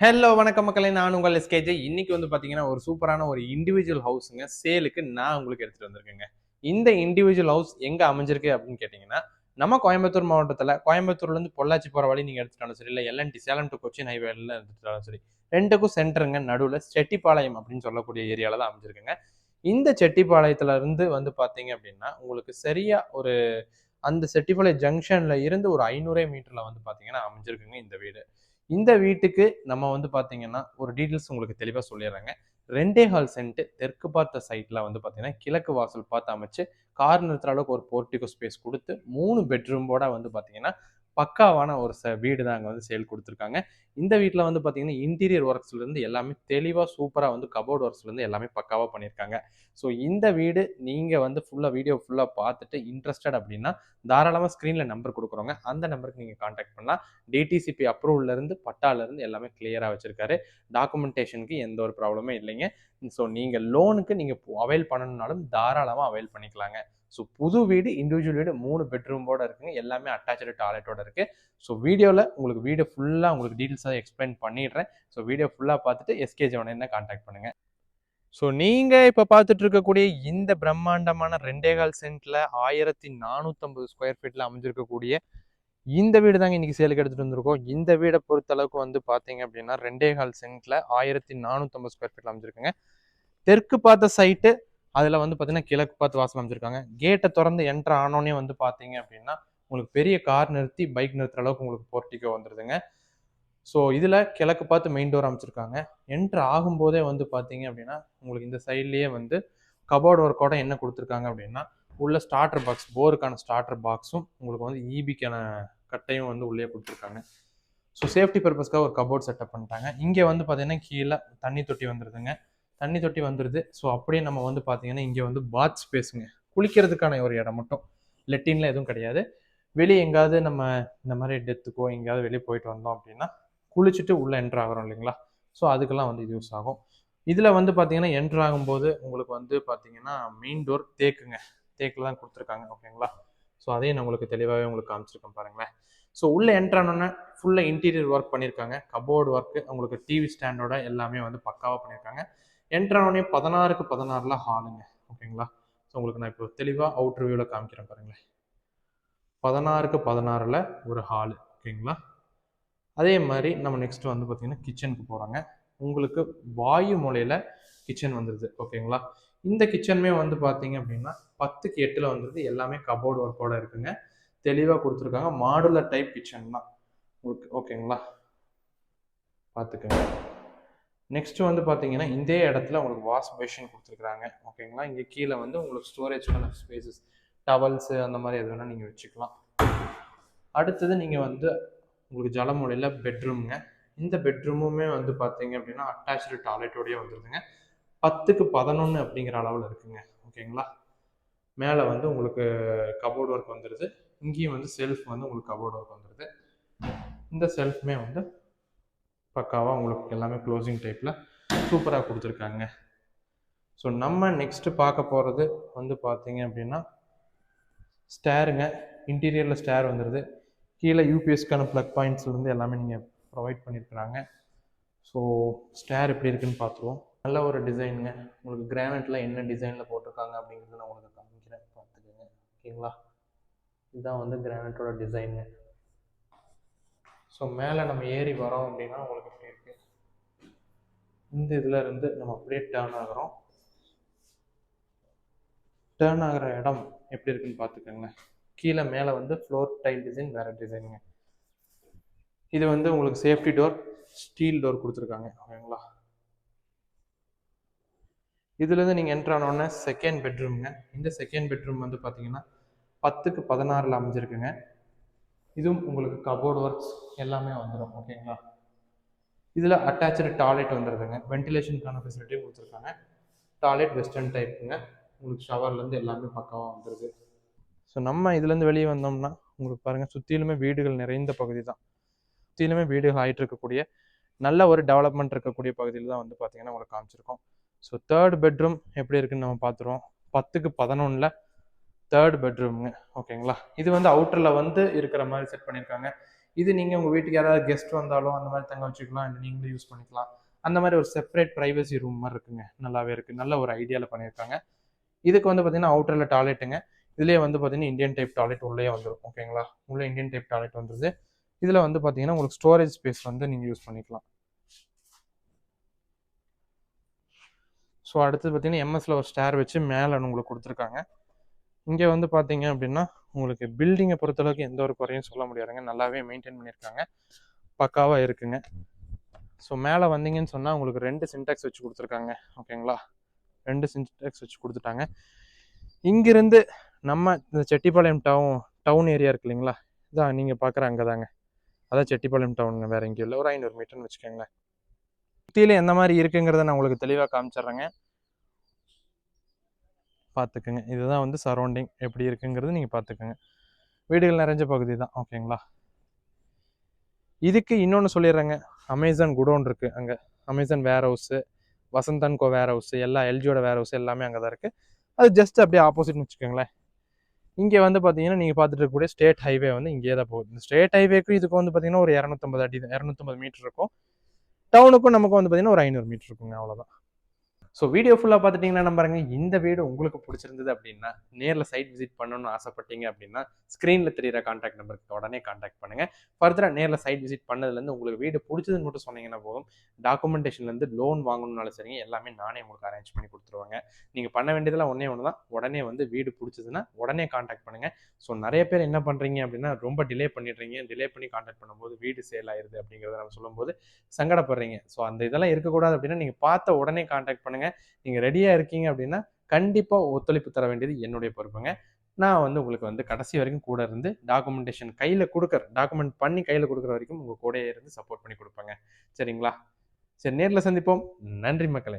Hello வணக்கம் மக்களே. நான் உங்கள் எஸ்கேஜே இன்னைக்கு வந்து பார்த்தீங்கன்னா ஒரு சூப்பரான ஒரு இண்டிவிஜுவல் ஹவுஸுங்க சேலுக்கு நான் உங்களுக்கு எடுத்துகிட்டு வந்திருக்கேங்க. இந்த இண்டிவிஜுவல் ஹவுஸ் எங்கே அமைஞ்சிருக்கு அப்படின்னு கேட்டிங்கன்னா நம்ம கோயம்புத்தூர் மாவட்டத்தில் கோயம்புத்தூர்லேருந்து பொள்ளாச்சி போகிற வழி நீங்கள் எடுத்துட்டாலும் சரி இல்லை எல்என்டி சேலம் டு கொச்சின் ஹைவேல எடுத்துட்டாலும் சரி ரெண்டுக்கும் சென்டருங்க நடுவில் செட்டிப்பாளையம் அப்படின்னு சொல்லக்கூடிய ஏரியாவில் தான் அமைஞ்சிருக்குங்க. இந்த செட்டிப்பாளையத்துல இருந்து வந்து பார்த்தீங்க அப்படின்னா உங்களுக்கு சரியாக ஒரு அந்த செட்டிப்பாளையம் ஜங்ஷனில் இருந்து ஒரு ஐநூறே மீட்டரில் வந்து பார்த்தீங்கன்னா அமைஞ்சிருக்குங்க இந்த வீடு. இந்த வீட்டுக்கு நம்ம வந்து பார்த்தீங்கன்னா ஒரு டீட்டெயில்ஸ் உங்களுக்கு தெளிவாக சொல்லிடுறாங்க. ரெண்டே ஹால் சென்ட் தெற்கு பார்த்த சைட்டில் வந்து பார்த்தீங்கன்னா கிழக்கு வாசல் பார்த்து அமைச்சு கார் நிறுத்துற அளவுக்கு ஒரு போர்ட்டிகோ ஸ்பேஸ் கொடுத்து மூணு பெட்ரூமோட வந்து பார்த்தீங்கன்னா பக்காவான ஒரு ச வீடு தான் அங்கே வந்து சேல் கொடுத்துருக்காங்க. இந்த வீட்டில் வந்து பார்த்தீங்கன்னா இன்டீரியர் ஒர்க்ஸ்லேருந்து எல்லாமே தெளிவாக சூப்பராக வந்து கபோர்ட் ஒர்க்ஸ்லேருந்து எல்லாமே பக்காவாக பண்ணியிருக்காங்க ஸோ இந்த வீடு நீங்கள் வந்து ஃபுல்லாக வீடியோ ஃபுல்லாக பார்த்துட்டு இன்ட்ரெஸ்டட் அப்படின்னா தாராளமாக ஸ்க்ரீனில் நம்பர் கொடுக்குறோங்க அந்த நம்பருக்கு நீங்கள் காண்டாக்ட் பண்ணலாம். டிடிசிபி அப்ரூவ்லேருந்து பட்டாலேருந்து எல்லாமே கிளியராக வச்சுருக்காரு. டாக்குமெண்டேஷனுக்கு எந்த ஒரு ப்ராப்ளமே இல்லைங்க. ஸோ நீங்கள் லோனுக்கு நீங்கள் அவைல் பண்ணணுன்னாலும் தாராளமாக அவைல் பண்ணிக்கலாங்க. ஸோ புது வீடு இண்டிவிஜுவல் வீடு மூணு பெட்ரூமோட இருக்குங்க. எல்லாமே அட்டாச்சு டாய்லெட்டோட இருக்குது ஸோ வீடியோவில் உங்களுக்கு வீடியோ ஃபுல்லாக உங்களுக்கு டீட்டெயில்ஸாக எக்ஸ்பிளைன் பண்ணிடுறேன். ஸோ வீடியோ ஃபுல்லாக பார்த்துட்டு எஸ்கே ஜோன் என்ன காண்டாக்ட் பண்ணுங்கள் ஸோ நீங்கள் இப்போ பார்த்துட்டு இருக்கக்கூடிய இந்த பிரம்மாண்டமான ரெண்டே கால் சென்ட்டில் ஆயிரத்தி நானூற்றம்பது ஸ்கொயர் ஃபீட்டில் அமைஞ்சிருக்கக்கூடிய இந்த வீடு தாங்க இன்னைக்கு சேலுக்கு எடுத்துட்டு வந்திருக்கோம். இந்த வீடை பொறுத்தளவுக்கு வந்து பார்த்தீங்க அப்படின்னா ரெண்டே கால் சென்ட்ல ஆயிரத்தி நானூற்றம்பது ஸ்கொயர் ஃபீட்டில் அமைஞ்சிருக்குங்க. தெற்கு பார்த்த சைட்டு அதில் வந்து பார்த்தீங்கன்னா கிழக்கு பார்த்து வாசல் அமைச்சிருக்காங்க கேட்டை திறந்து என்ட்ரு ஆனோடனே வந்து பார்த்தீங்க அப்படின்னா உங்களுக்கு பெரிய கார் நிறுத்தி பைக் நிறுத்துற அளவுக்கு உங்களுக்கு போர்ட்டிக்கோ வந்துடுதுங்க ஸோ இதில் கிழக்கு பார்த்து மெயின் டோர் அமைச்சிருக்காங்க. என்ட்ரு ஆகும்போதே வந்து பார்த்தீங்க அப்படின்னா உங்களுக்கு இந்த சைட்லேயே வந்து கபோர்டு ஒர்க்கோட என்ன கொடுத்துருக்காங்க அப்படின்னா உள்ள ஸ்டார்டர் பாக்ஸ் போருக்கான ஸ்டார்டர் பாக்ஸும் உங்களுக்கு வந்து ஈபிக்கான கட்டையும் வந்து உள்ளே கொடுத்துருக்காங்க. ஸோ சேஃப்டி பர்பஸ்க்காக ஒரு கபோர்ட் செட்டப் பண்ணிட்டாங்க. இங்கே வந்து பார்த்தீங்கன்னா கீழே தண்ணி தொட்டி வந்துடுதுங்க தண்ணி தொட்டி வந்துடுது ஸோ அப்படியே நம்ம வந்து பார்த்தீங்கன்னா இங்கே வந்து பாத் ஸ்பேஸுங்க குளிக்கிறதுக்கான ஒரு இடம் மட்டும். லெட்டின்ல எதுவும் கிடையாது. வெளியே எங்கேயாவது நம்ம இந்த மாதிரி டெத்துக்கோ எங்கேயாவது வெளியே போயிட்டு வந்தோம் அப்படின்னா குளிச்சுட்டு உள்ளே என்ட்ரு ஆகிறோம் இல்லைங்களா? ஸோ அதுக்கெல்லாம் வந்து இது யூஸ் ஆகும். இதில் வந்து பார்த்தீங்கன்னா என்ட்ரு ஆகும்போது உங்களுக்கு வந்து பார்த்தீங்கன்னா மெயின் டோர் தேக்குங்க. தேக்கில் தான் கொடுத்துருக்காங்க ஓகேங்களா? ஸோ அதையும் நான் உங்களுக்கு தெளிவாகவே உங்களுக்கு காமிச்சிருக்கேன் பாருங்களேன். ஸோ உள்ளே என்ட்ரானோன்னே ஃபுல்லாக இன்டீரியர் ஒர்க் பண்ணியிருக்காங்க கபோர்டு ஒர்க்கு உங்களுக்கு டிவி ஸ்டாண்டோட எல்லாமே வந்து பக்காவாக பண்ணியிருக்காங்க என்ட்ரானோடனே பதினாறுக்கு பதினாறில் ஹாலுங்க ஓகேங்களா? ஸோ உங்களுக்கு நான் இப்போ தெளிவாக அவுட்ரு வியூவில் காமிக்கிறேன் பாருங்களேன். பதினாறுக்கு பதினாறில் ஒரு ஹாலு ஓகேங்களா? அதே மாதிரி நம்ம நெக்ஸ்ட் வந்து பார்த்தீங்கன்னா கிச்சனுக்கு போகிறாங்க உங்களுக்கு வாயு மூலையில் கிச்சன் வந்துடுது ஓகேங்களா? இந்த கிச்சனுமே வந்து பார்த்தீங்க அப்படின்னா பத்துக்கு எட்டில் வந்துடுது எல்லாமே கபோர்டு ஒர்க்கோட இருக்குங்க. தெளிவாக கொடுத்துருக்காங்க. மாடுலர் டைப் கிச்சன் தான். ஓகே ஓகேங்களா? பார்த்துக்கோங்க நெக்ஸ்ட் வந்து பார்த்தீங்கன்னா இந்த இடத்துல உங்களுக்கு வாஷ் பேஷன் கொடுத்துருக்குறாங்க. ஓகேங்களா? இங்கே கீழே வந்து உங்களுக்கு ஸ்டோரேஜ்க்கான ஸ்பேசஸ் டவல்ஸு அந்த மாதிரி எது வேணால் நீங்கள் வச்சுக்கலாம். அடுத்தது நீங்கள் வந்து உங்களுக்கு ஜலமொழியில் பெட்ரூம்ங்க இந்த பெட்ரூமுமே வந்து பார்த்தீங்க அப்படின்னா அட்டாச்சு டாய்லெட்டோடய வந்துருதுங்க. பத்துக்கு பதினொன்று அப்படிங்கிற அளவில் இருக்குங்க. ஓகேங்களா? மேலே வந்து உங்களுக்கு கபோர்ட் ஒர்க் வந்துடுது இங்கேயும் வந்து செல்ஃப் வந்து உங்களுக்கு கபோர்ட் ஒர்க் வந்துடுது இந்த செல்ஃப்மே வந்து பக்காவாக உங்களுக்கு எல்லாமே க்ளோசிங் டைப்பில் சூப்பராக கொடுத்துருக்காங்க. ஸோ நம்ம நெக்ஸ்ட்டு பார்க்க போகிறது வந்து பார்த்தீங்க அப்படின்னா ஸ்டேருங்க இன்டீரியரில் ஸ்டேர் வந்துடுது கீழே யூபிஎஸ்க்கான ப்ளக் பாயிண்ட்ஸ்லேருந்து எல்லாமே நீங்கள் ப்ரொவைட் பண்ணியிருக்கிறாங்க ஸோ ஸ்டேர் எப்படி இருக்குன்னு பார்த்துருவோம். நல்ல ஒரு டிசைனுங்க உங்களுக்கு கிரானைட்டில் என்ன டிசைனில் போட்டிருக்காங்க அப்படிங்கிறது நான் உங்களுக்கு காமிக்கிறேன். பார்த்துக்கோங்க. ஓகேங்களா? இதுதான் வந்து கிரானைட்டோட டிசைனுங்க ஸோ மேலே நம்ம ஏறி வரோம் அப்படின்னா உங்களுக்கு எப்படி இருக்கு? இந்த இதில் இருந்து நம்ம அப்படியே டேர்ன் ஆகிறோம். டேர்ன் ஆகிற இடம் எப்படி இருக்குன்னு பார்த்துக்கோங்க. கீழே மேலே வந்து ஃப்ளோர் டைல் டிசைன் வேறு டிசைனுங்க இது வந்து உங்களுக்கு சேஃப்டி டோர் ஸ்டீல் டோர் கொடுத்துருக்காங்க. ஓகேங்களா? இதுலேருந்து நீங்கள் என்ட்ரு ஆனோடனே செகண்ட் பெட்ரூம்ங்க இந்த செகண்ட் பெட்ரூம் வந்து பார்த்தீங்கன்னா பத்துக்கு பதினாறில் அமைஞ்சிருக்குங்க. இதுவும் உங்களுக்கு கபோர்டு ஒர்க்ஸ் எல்லாமே வந்துடும் ஓகேங்களா இதில் அட்டாச்சு டாய்லெட் வந்துடுதுங்க வென்டிலேஷனுக்கான ஃபெசிலிட்டி கொடுத்துருக்காங்க. டாய்லெட் வெஸ்டர்ன் டைப்புங்க உங்களுக்கு ஷவர்லேருந்து எல்லாமே பக்காவாக வந்துடுது ஸோ நம்ம இதுலேருந்து வெளியே வந்தோம்னா உங்களுக்கு பாருங்கள் சுற்றிலுமே வீடுகள் நிறைந்த பகுதி தான் சுற்றிலுமே வீடுகள் ஆகிட்டு இருக்கக்கூடிய நல்ல ஒரு டெவலப்மெண்ட் இருக்கக்கூடிய பகுதியில் தான் வந்து பார்த்தீங்கன்னா உங்களுக்கு காமிச்சிருக்கோம். ஸோ தேர்ட் பெட்ரூம் எப்படி இருக்குன்னு நம்ம பார்த்துருவோம். பத்துக்கு பதினொன்றில் தேர்ட் பெட்ரூம்ங்க ஓகேங்களா இது வந்து அவுட்டரில் வந்து இருக்கிற மாதிரி செட் பண்ணியிருக்காங்க. இது நீங்கள் உங்கள் வீட்டுக்கு யாராவது கெஸ்ட் வந்தாலும் அந்த மாதிரி தங்க வச்சுக்கலாம். இல்லை நீங்களும் யூஸ் பண்ணிக்கலாம். அந்த மாதிரி ஒரு செப்பரேட் ப்ரைவசி ரூம் மாதிரி இருக்குங்க. நல்லாவே இருக்குது நல்ல ஒரு ஐடியாவில் பண்ணியிருக்காங்க. இதுக்கு வந்து பார்த்தீங்கன்னா அவுட்டரில் டாய்லெட்டுங்க இதுலேயே வந்து பார்த்தீங்கன்னா இந்தியன் டைப் டாய்லெட் உள்ளே வந்துடும் ஓகேங்களா உள்ளே இந்தியன் டைப் டாய்லெட் வந்துருது. இதில் வந்து பார்த்தீங்கன்னா உங்களுக்கு ஸ்டோரேஜ் ஸ்பேஸ் வந்து நீங்கள் யூஸ் பண்ணிக்கலாம். ஸோ அடுத்து பார்த்தீங்கன்னா எம்எஸ்ல ஒரு ஸ்டேர் வச்சு மேலே உங்களுக்கு கொடுத்துருக்காங்க. இங்கே வந்து பார்த்தீங்க அப்படின்னா உங்களுக்கு பில்டிங்கை பொறுத்தளவுக்கு எந்த ஒரு குறையும் சொல்ல முடியாதுங்க. நல்லாவே மெயின்டைன் பண்ணியிருக்காங்க. பக்காவாக இருக்குங்க. ஸோ மேலே வந்தீங்கன்னு சொன்னால் உங்களுக்கு ரெண்டு சின்டாக்ஸ் வச்சு கொடுத்துருக்காங்க. ஓகேங்களா ரெண்டு சின்டாக்ஸ் வச்சு கொடுத்துட்டாங்க. இங்கிருந்து நம்ம இந்த செட்டிப்பாளையம் டவுன் டவுன் ஏரியா இருக்கு இல்லைங்களா? இதான் நீங்கள் பார்க்குற அங்கே தாங்க அதான் செட்டிப்பாளையம் டவுனுங்க வேறு எங்கேயும் இல்லை. ஒரு ஐநூறு மீட்டர்னு வச்சுக்கோங்களேன். சுற்றியில் எந்த மாதிரி இருக்குங்கிறத நான் உங்களுக்கு தெளிவாக காமிச்சிடுறேங்க. பார்த்துக்குங்க இதுதான் வந்து சரௌண்டிங் எப்படி இருக்குங்கிறது நீங்கள் பார்த்துக்குங்க வீடுகள் நிறைஞ்ச பகுதி தான். ஓகேங்களா இதுக்கு இன்னொன்று சொல்லிடுறேங்க. அமேசான் குடோன் இருக்குது அங்கே. அமேசான் வேர் ஹவுஸு வசந்தன்கோ வேர் ஹவுஸு எல்லா எல்ஜியோட வேர் ஹவுஸ் எல்லாமே அங்கே தான் இருக்குது அது ஜஸ்ட் அப்படியே ஆப்போசிட்னு வச்சுக்கோங்களேன். இங்கே வந்து பார்த்தீங்கன்னா நீங்கள் பார்த்துட்டு இருக்கக்கூடிய ஸ்டேட் ஹைவே வந்து இங்கே தான் போகுது. இந்த ஸ்டேட் ஹைவேக்கும் இதுக்கு வந்து பார்த்தீங்கன்னா ஒரு இரநூத்தம்பது அடி இரநூத்தம்பது மீட்டர் இருக்கும். டவுனுக்கும் நமக்கு வந்து பார்த்தீங்கன்னா ஒரு ஐநூறு மீட்டர் இருக்குங்க அவ்வளோதான் ஸோ வீடியோ ஃபுல்லாக பார்த்துட்டிங்கன்னா நம்புறாங்க இந்த வீடு உங்களுக்கு பிடிச்சிருந்தது அப்படின்னா நேரில் சைட் விசிட் பண்ணணும்னு ஆசைப்பட்டீங்க அப்படின்னா ஸ்க்ரீனில் தெரியிற காண்டாக்ட் நம்பருக்கு உடனே காண்டாக்ட் பண்ணுங்கள் ஃபர்தராக நேரில் சைட் விசிட் பண்ணதுலேருந்து உங்களுக்கு வீடு பிடிச்சதுன்னு மட்டும் சொன்னீங்கன்னா போதும். டாக்குமெண்டேஷன்லேருந்து லோன் வாங்கணும்னாலும் சரிங்க எல்லாமே நானே உங்களுக்கு அரேஞ்ச் பண்ணி கொடுத்துருவாங்க. நீங்கள் பண்ண வேண்டியதெல்லாம் ஒன்றே ஒன்று தான். உடனே வந்து வீடு பிடிச்சதுன்னா உடனே காண்டாக்ட் பண்ணுங்கள் ஸோ நிறைய பேர் என்ன பண்ணுறீங்க அப்படின்னா ரொம்ப டிலே பண்ணிடுறீங்க. டிலே பண்ணி காண்டாக்ட் பண்ணும்போது வீடு சேல் ஆயிருது அப்படிங்கிறத நம்ம சொல்லும்போது சங்கடப்படுறீங்க. ஸோ அந்த இதெல்லாம் இருக்கக்கூடாது அப்படின்னா நீங்கள் பார்த்த உடனே காண்டாக்ட் பண்ணுங்கள் நீங்கள் ரெடியாக இருக்கீங்க அப்படின்னா கண்டிப்பாக ஒத்துழைப்பு தர வேண்டியது என்னுடைய பொறுப்புங்க. நான் வந்து உங்களுக்கு வந்து கடைசி வரைக்கும் கூட இருந்து டாக்குமெண்டேஷன் கையில் கொடுக்குற டாக்குமெண்ட் பண்ணி கையில் கொடுக்குற வரைக்கும் உங்கள் கூடயே இருந்து சப்போர்ட் பண்ணி கொடுப்பேங்க. சரிங்களா? சரி நேரில் சந்திப்போம். நன்றி மக்களே.